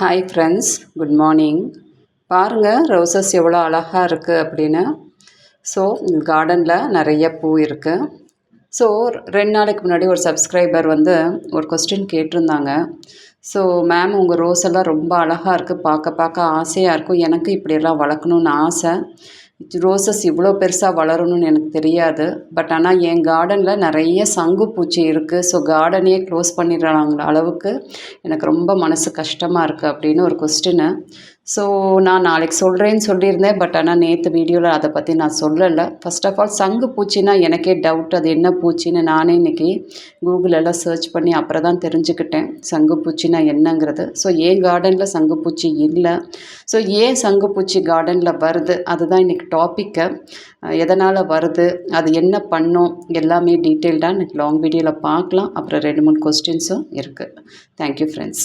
Hi friends good morning பாருங்கள் roses எவ்வளோ அழகாக இருக்குது அப்படின்னு. ஸோ கார்டனில் நிறைய பூ இருக்குது ஸோ ரெண்டு நாளைக்கு முன்னாடி ஒரு சப்ஸ்கிரைபர் வந்து ஒரு கொஸ்டின் கேட்டிருந்தாங்க. ஸோ மேம் உங்கள் ரோஸ் எல்லாம் ரொம்ப அழகாக இருக்குது பார்க்க பார்க்க ஆசையாக இருக்கும். எனக்கு இப்படியெல்லாம் வளர்க்கணுன்னு ஆசை. ரோசஸ் இவ்வளோ பெருசாக வளரணும்னு எனக்கு தெரியாது. பட் ஆனால் என் கார்டனில் நிறைய சங்கு பூச்சி இருக்குது ஸோ கார்டனையே க்ளோஸ் பண்ணிடுறாங்கிற அளவுக்கு எனக்கு ரொம்ப மனசு கஷ்டமாக இருக்குது அப்படின்னு ஒரு கொஸ்டின்னு ஸோ நான் நாளைக்கு சொல்கிறேன்னு சொல்லியிருந்தேன் பட் ஆனால் நேற்று வீடியோவில் அதை பற்றி நான் சொல்லலை. ஃபஸ்ட் ஆஃப் ஆல் சங்கு பூச்சின்னா எனக்கே டவுட் அது என்ன பூச்சின்னு நானே இன்றைக்கி கூகுளெல்லாம் சர்ச் பண்ணி அப்புறம் தான் தெரிஞ்சுக்கிட்டேன். சங்கு பூச்சினா என்னங்கிறது. ஸோ ஏன் கார்டனில் சங்கு பூச்சி இல்லை? ஸோ ஏன் சங்கு பூச்சி கார்டனில் வருது? அதுதான் இன்றைக்கி டாப்பிக்கை எதனால் வருது? அது என்ன பண்ணும்? எல்லாமே டீட்டெயில்டாக எனக்கு லாங் வீடியோவில் பார்க்கலாம். அப்புறம் ரெண்டு மூணு கொஸ்டின்ஸும் இருக்குது தேங்க்யூ ஃப்ரெண்ட்ஸ்